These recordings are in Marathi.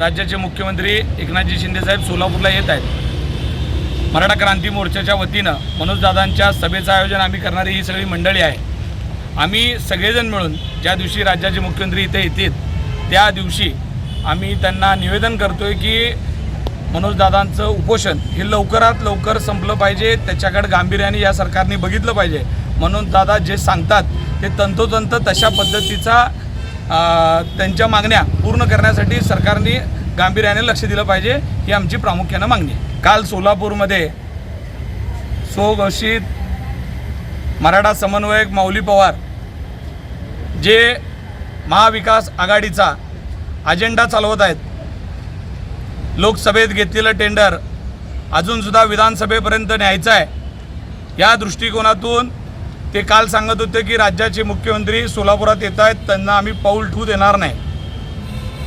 राज्याचे मुख्यमंत्री एकनाथजी शिंदेसाहेब सोलापूरला येत आहेत. मराठा क्रांती मोर्चाच्या वतीनं मनोजदादांच्या सभेचं आयोजन आम्ही करणारी ही सगळी मंडळी आहे. आम्ही सगळेजण मिळून ज्या दिवशी राज्याचे मुख्यमंत्री इथे येतील त्या दिवशी आम्ही त्यांना निवेदन करतो आहे की मनोजदादांचं उपोषण हे लवकरात लवकर संपलं पाहिजे त्याच्याकडे गांभीर्याने या सरकारने बघितलं पाहिजे. मनोजदादा जे सांगतात ते तंतोतंत तशा पद्धतीचा त्यांच्या मागण्या पूर्ण करण्यासाठी सरकारने गांभीर्याने लक्ष दिलं पाहिजे ही आमची प्रामुख्यानं मागणी काल सोलापूरमध्ये स्वघोषित मराठा समन्वयक माऊली पवार जे महाविकास आघाडीचा अजेंडा चालवत आहेत लोकसभेत घेतलेलं टेंडर अजूनसुद्धा विधानसभेपर्यंत न्यायचं आहे या दृष्टिकोनातून ते काल सांगत होते की राज्याचे मुख्यमंत्री सोलापुरात येत आहेत त्यांना आम्ही पाऊल ठेवू देणार नाही.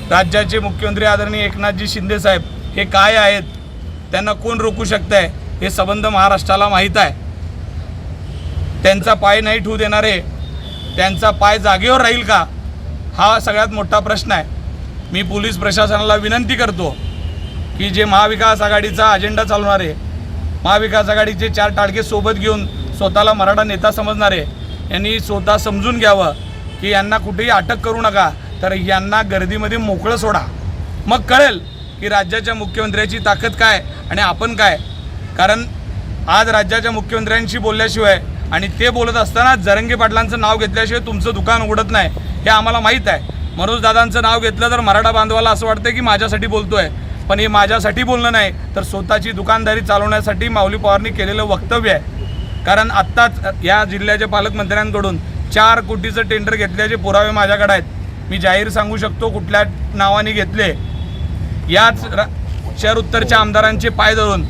राज्याचे मुख्यमंत्री आदरणीय एकनाथजी शिंदेसाहेब हे काय आहेत? त्यांना कोण रोखू शकत आहे हे संबंध महाराष्ट्राला माहीत आहे. त्यांचा पाय नाही ठू देणारे त्यांचा पाय जागेवर राहील का? हा सगळ्यात मोठा प्रश्न आहे. मी पोलीस प्रशासनाला विनंती करतो की जे महाविकास आघाडीचा अजेंडा चालवणारे महाविकास आघाडीचे चार टाळके सोबत घेऊन स्वतःला मराठा नेता समजणारे यांनी स्वतः समजून घ्यावं की यांना कुठेही अटक करू नका तर यांना गर्दीमध्ये मोकळं सोडा. मग कळेल की राज्याच्या मुख्यमंत्र्याची ताकद काय आणि आपण काय. कारण आज राज्याच्या मुख्यमंत्र्यांशी बोलल्याशिवाय आणि ते बोलत असताना जरंगे पाटलांचं नाव घेतल्याशिवाय तुमचं दुकान उघडत नाही हे आम्हाला माहीत आहे. मनोज दादांचं नाव घेतलं तर मराठा बांधवाला असं वाटतं की माझ्यासाठी बोलतोय. पण हे माझ्यासाठी बोलणं नाही तर स्वतःची दुकानदारी चालवण्यासाठी माऊली पवारनी केलेलं वक्तव्य आहे. कारण आत्ताच या जिल्ह्याच्या पालकमंत्र्यांकडून चार कोटीचं टेंडर घेतल्याचे पुरावे माझ्याकडे आहेत. मी जाहीर सांगू शकतो कुठल्या नावाने घेतले. याच शहर उत्तरच्या आमदारांचे पाय धरून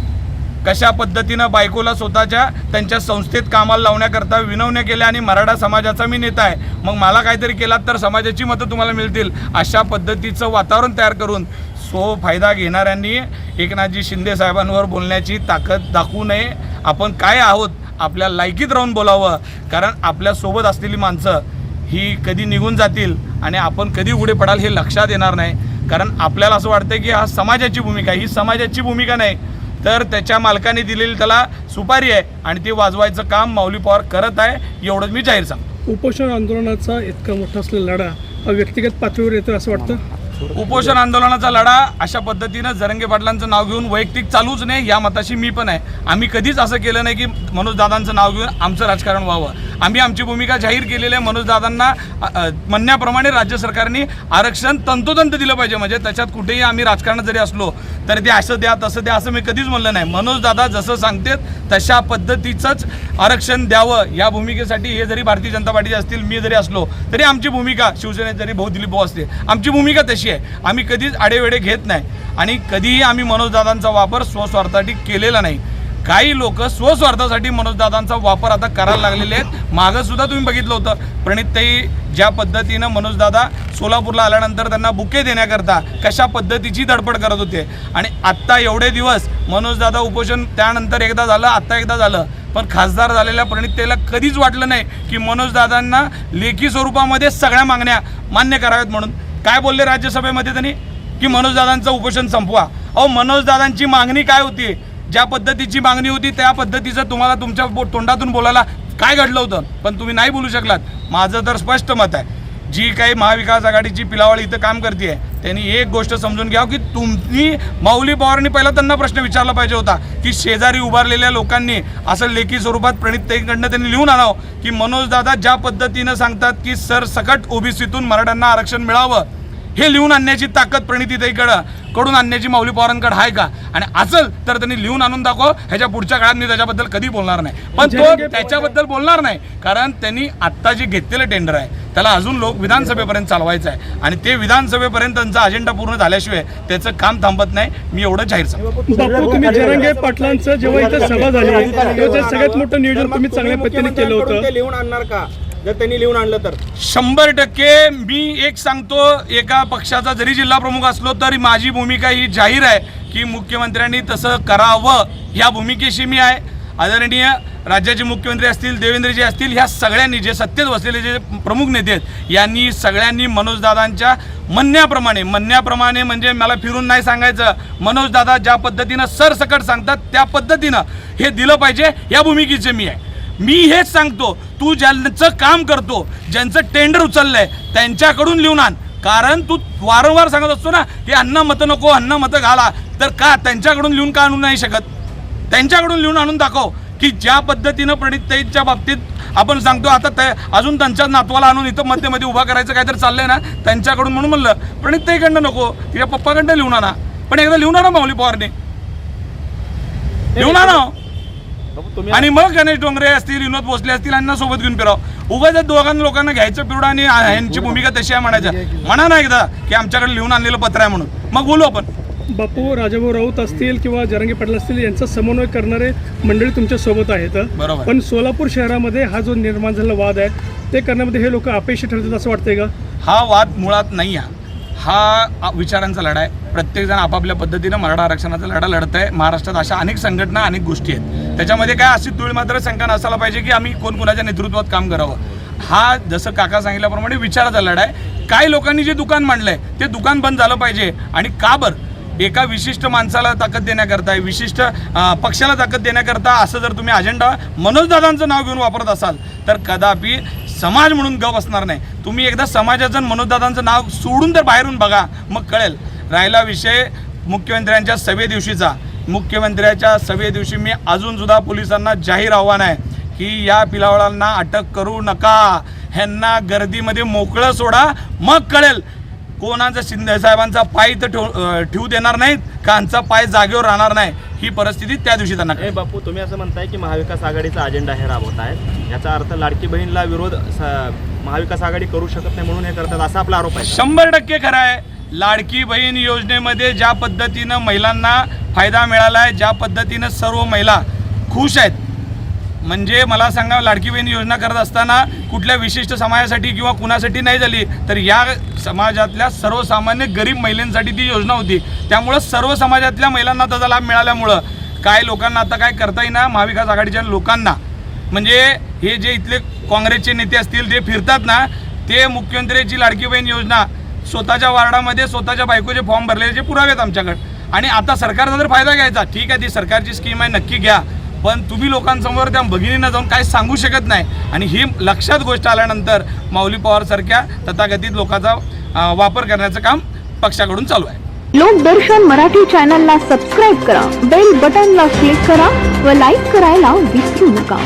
कशा पद्धतीनं बायकोला स्वतःच्या त्यांच्या संस्थेत कामाला लावण्याकरता विनवण्या केल्या आणि मराठा समाजाचा मी नेता आहे. मग मला काहीतरी केलात तर समाजाची मतं तुम्हाला मिळतील. अशा पद्धतीचं वातावरण तयार करून सो फायदा घेणाऱ्यांनी एकनाथजी शिंदे साहेबांवर बोलण्याची ताकद दाखवू नये. आपण काय आहोत? आपल्या लायकीत राहून बोलावं. कारण आपल्यासोबत असलेली माणसं ही कधी निघून जातील आणि आपण कधी उघडे पडाल हे लक्षात येणार नाही. कारण आपल्याला असं वाटतं की हा समाजाची भूमिका ही समाजाची भूमिका नाही. तर त्याच्या मालकाने दिलेली त्याला सुपारी आहे आणि ती वाजवायचं काम माऊली पवार करत आहे. एवढंच मी जाहीर सांगतो. उपोषण आंदोलनाचा इतका मोठा असलेला लढा हा व्यक्तिगत पातळीवर येतो असं वाटतं? उपोषण आंदोलनाचा लढा अशा पद्धतीनं जरंगे पाटलांचं नाव घेऊन वैयक्तिक चालूच नाही या मताशी मी पण आहे. आम्ही कधीच असं केलं नाही की मनोज दादांचं नाव घेऊन आमचं राजकारण व्हावं. आम्ही आमची भूमिका जाहीर केलेली आहे. मनोजदादांना म्हणण्याप्रमाणे राज्य सरकारने आरक्षण तंतोतंत दिलं पाहिजे. म्हणजे त्याच्यात कुठेही आम्ही राजकारणात जरी असलो तरी ते असं द्या तसं द्या असं मी कधीच म्हणलं नाही. मनोजदादा जसं सांगतात तशा पद्धतीचंच आरक्षण द्यावं. या भूमिकेसाठी हे जरी भारतीय जनता पार्टीचे असतील मी जरी असलो तरी आमची भूमिका शिवसेनेत जरी भाऊ दिलीप भाऊ असते आमची भूमिका तशी आहे. आम्ही कधीच आडेवेडे घेत नाही. आणि कधीही आम्ही मनोजदादांचा वापर स्वस्वार्थासाठी केलेला नाही. काही लोक स्वस्वार्थासाठी मनोजदादांचा वापर आता करायला लागलेले आहेत. मागं सुद्धा तुम्ही बघितलं होतं. प्रणितताई ज्या पद्धतीनं मनोजदादा सोलापूरला आल्यानंतर त्यांना बुके देण्याकरता कशा पद्धतीची धडपड करत होते. आणि आत्ता एवढे दिवस मनोजदादा उपोषण त्यानंतर एकदा झालं आत्ता एकदा झालं. पण खासदार झालेल्या प्रणिततेला कधीच वाटलं नाही की मनोजदादांना लेखी स्वरूपामध्ये सगळ्या मागण्या मान्य कराव्यात म्हणून. काय बोलले राज्यसभेमध्ये त्यांनी? की मनोजदादांचं उपोषण संपवा. अहो मनोजदादांची मागणी काय होती? ज्या पद्धतीची मागणी होती त्या पद्धतीचं तुम्हाला तुमच्या बो- तोंडातून बोलायला काय घडलं होतं? पण तुम्ही नाही बोलू शकलात. माझं तर स्पष्ट मत आहे. जी काही महाविकास आघाडीची पिलावळी इथं काम करते आहे त्यांनी एक गोष्ट समजून घ्या की तुम्ही माऊली पवारांनी पहिला त्यांना प्रश्न विचारला पाहिजे होता की शेजारी उभारलेल्या लोकांनी असं लेखी स्वरूपात प्रणितताईकडनं त्यांनी लिहून आणावं? की मनोजदादा ज्या पद्धतीनं सांगतात की सर सकट ओबीसीतून मराठ्यांना आरक्षण मिळावं? हे लिहून आणण्याची ताकद प्रणितीताईकडं कडून आणण्याची माऊली पवारांकडे आहे का? आणि असेल तर त्यांनी लिहून आणून दाखव ह्याच्या पुढच्या काळात मी त्याच्याबद्दल कधी बोलणार नाही. पण तो जरांगे त्याच्याबद्दल बोलणार नाही कारण त्यांनी आत्ता जे घेतलेलं टेंडर आहे त्याला अजून लोक विधानसभेपर्यंत चालवायचं आहे. आणि ते विधानसभेपर्यंत त्यांचा अजेंडा पूर्ण झाल्याशिवाय त्याचं काम थांबत नाही मी एवढं जाहीर सांगतो. बापू तुम्ही जरंगे पाटलांचं जेव्हा इथं सभा झाली ते सगळ्यात मोठं नियोजन तुम्ही चांगल्या पद्धतीने केलं होतं. ते लिहून आणणार का? जर त्यांनी लिहून आणलं तर? शंभर टक्के मी एक सांगतो एका पक्षाचा जरी जिल्हा प्रमुख असलो तरी माझी भूमिका ही जाहीर आहे की मुख्यमंत्र्यांनी तसं करावं. या भूमिकेशी मी आहे. आदरणीय राज्याचे मुख्यमंत्री असतील देवेंद्रजी असतील ह्या सगळ्यांनी जे सत्तेत बसलेले जे प्रमुख नेते आहेत यांनी सगळ्यांनी मनोजदादांच्या म्हणण्याप्रमाणे म्हणण्याप्रमाणे म्हणजे मला फिरून नाही सांगायचं. मनोजदादा ज्या पद्धतीनं सरसकट सांगतात त्या पद्धतीनं हे दिलं पाहिजे. या भूमिकेचे मी आहे. मी हेच सांगतो तू ज्यांचं काम करतो ज्यांचं टेंडर उचललंय त्यांच्याकडून लिहून आण. कारण तू वारंवार सांगत असतो ना की अन्न मतं नको अन्न मतं घाला. तर का त्यांच्याकडून लिहून का आणू नाही शकत? त्यांच्याकडून लिहून आणून दाखव की ज्या पद्धतीनं प्रणितताईच्या बाबतीत आपण सांगतो आता ते अजून त्यांच्या नातवाला आणून इथं मध्यमध्ये उभा करायचं काहीतरी चाललंय ना त्यांच्याकडून म्हणून म्हणलं प्रणितताईकडनं नको तिच्या पप्पाकडनं लिहून आणा. पण एकदा लिहून आणा माऊली पवारने. लिहून आणा. आणि मग गणेश डोंगरे असतील विनोद भोसले असतील यांना सोबत घेऊन फिराव. उगाच दोघांना लोकांना घ्यायचं पिवडं आणि यांची भूमिका तशी आहे म्हणायचं. म्हणा ना एकदा की आमच्याकडे लिहून आणलेलं पत्र आहे म्हणून. मग बोलू आपण. बापू राजाभाऊ राऊत असतील किंवा जरांगे पाटील असतील यांचा समन्वय करणारे मंडळी तुमच्यासोबत आहेत. बरोबर. पण सोलापूर शहरामध्ये हा जो निर्माण झालेला वाद आहे ते करण्यामध्ये हे लोक अपयशी ठरतील असं वाटतंय का? हा वाद मुळात नाही हा हा विचारांचा लढा आहे. प्रत्येकजण आपापल्या पद्धतीनं मराठा आरक्षणाचा लढा लढत आहे महाराष्ट्रात अशा अनेक संघटना अनेक गोष्टी आहेत. त्याच्यामध्ये काय अशी धूळ मात्र शंका असायला पाहिजे की आम्ही कोण कोणाच्या नेतृत्वात काम करावं. हा जसं काका सांगितल्याप्रमाणे विचाराचा लढा आहे काही लोकांनी जे दुकान मांडलंय ते दुकान बंद झालं पाहिजे. आणि का बरं? एका विशिष्ट माणसाला ताकद देण्याकरता विशिष्ट पक्षाला ताकद देण्याकरता असं जर तुम्ही अजेंडा मनोजदादांचं नाव घेऊन वापरत असाल तर कदापि समाज म्हणून गप असणार नाही. तुम्ही एकदा समाजाचं मनोजदादांचं नाव सोडून तर बाहेरून बघा मग कळेल. राहिला विषय मुख्यमंत्र्यांच्या सभे दिवशीचा. मुख्यमंत्र्याच्या सभे दिवशी मी अजून सुद्धा पोलिसांना जाहीर आव्हान आहे की या पिलावळांना अटक करू नका. ह्यांना गर्दीमध्ये मोकळं सोडा. मग कळेल कोणाचा शिंदे साहेबांचा पाय तर ठेव ठेवू देणार नाहीत कांचा पाय जागेवर राहणार नाही? ही परिस्थिती त्या दिवशी त्यांना ए. बापू तुम्ही असं म्हणताय की महाविकास आघाडीचा अजेंडा हे राबवत आहे याचा अर्थ लाडकी बहीणला विरोध स- महाविकास आघाडी करू शकत नाही म्हणून हे करतात असा आपला आरोप आहे. शंभर टक्के खरं आहे. लाडकी बहीण योजनेमध्ये ज्या पद्धतीनं महिलांना फायदा मिळाला आहे ज्या पद्धतीनं सर्व महिला खुश आहेत म्हणजे मला सांगा लाडकी बहीण योजना करत असताना कुठल्या विशिष्ट समाजासाठी किंवा कुणासाठी नाही झाली तर या समाजातल्या सर्वसामान्य गरीब महिलांसाठी ती योजना होती. त्यामुळं सर्व समाजातल्या महिलांना त्याचा लाभ मिळाल्यामुळं काय लोकांना आता काय करता येईना महाविकास आघाडीच्या लोकांना. म्हणजे हे जे इथले काँग्रेसचे नेते असतील ते फिरतात ना ते मुख्यमंत्र्याची लाडकी बहीण योजना स्वतःच्या वार्डामध्ये स्वतःच्या बायकोचे फॉर्म भरलेले पुरावे आहेत आमच्याकडे. आणि आता सरकारचा जर फायदा घ्यायचा ठीक आहे ती सरकारची स्कीम आहे नक्की घ्या. पण तुम्ही लोकांसमोर त्या भगिनींना जाऊन काय सांगू शकत नाही. आणि ही लक्षात गोष्ट आल्यानंतर माऊली पवारसारख्या तथाकथित लोकांचा वापर करण्याचं काम पक्षाकडून चालू आहे. लोकदर्शन मराठी चॅनलला सबस्क्राईब करा. बेल बटनला क्लिक करा व लाईक करायला विसरू नका.